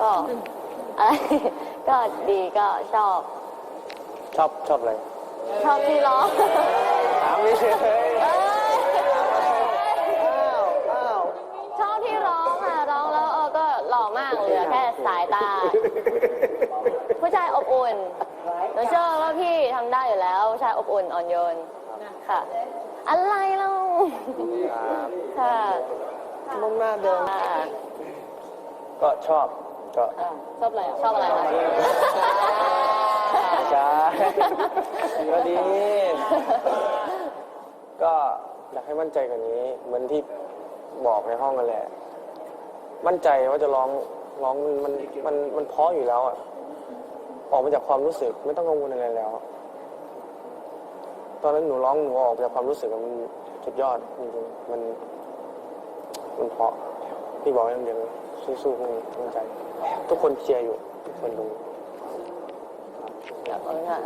ก็อะไรก็ดีก็ชอบ ชอบชอบอะไรชอบที่ร้องถามไม่เฉยเอ้ยอ้าวอ้าวชอบที่ร้องอะร้องแล้วเออก็หล่อมากเหลือแค่สายตา ผู้ชายอบอุ่นหนูเชื่อว่าพี่ทำได้อยู่แล้วผู้ชายอบอุ่นอ่อนโยนค่ะ อะไรเล่าครับค่ะมุ่งหน้าเดินอ่าก็ชอบ ก็อ่าชอบอะไรอะชอบอะไรคะใช่ก็ดี ก็อยากให้มั่นใจกว่านี้ เหมือนที่บอกในห้องกันแหละ มั่นใจว่าจะร้องร้องมันมันมันเพราะอยู่แล้วอะออกมาจากความรู้สึกไม่ต้องกังวลอะไรแล้ว ตอนนั้นหนูร้องหนูออกมาจากความรู้สึกอะมันสุดยอดจริงๆมันมันเพราะ พี่บอกให้เดียวเลยสู้ๆพวกนี้มั่นใจ ทุกคนเชียร์อยู่ ทุกคนดูขอบคุณค่ะ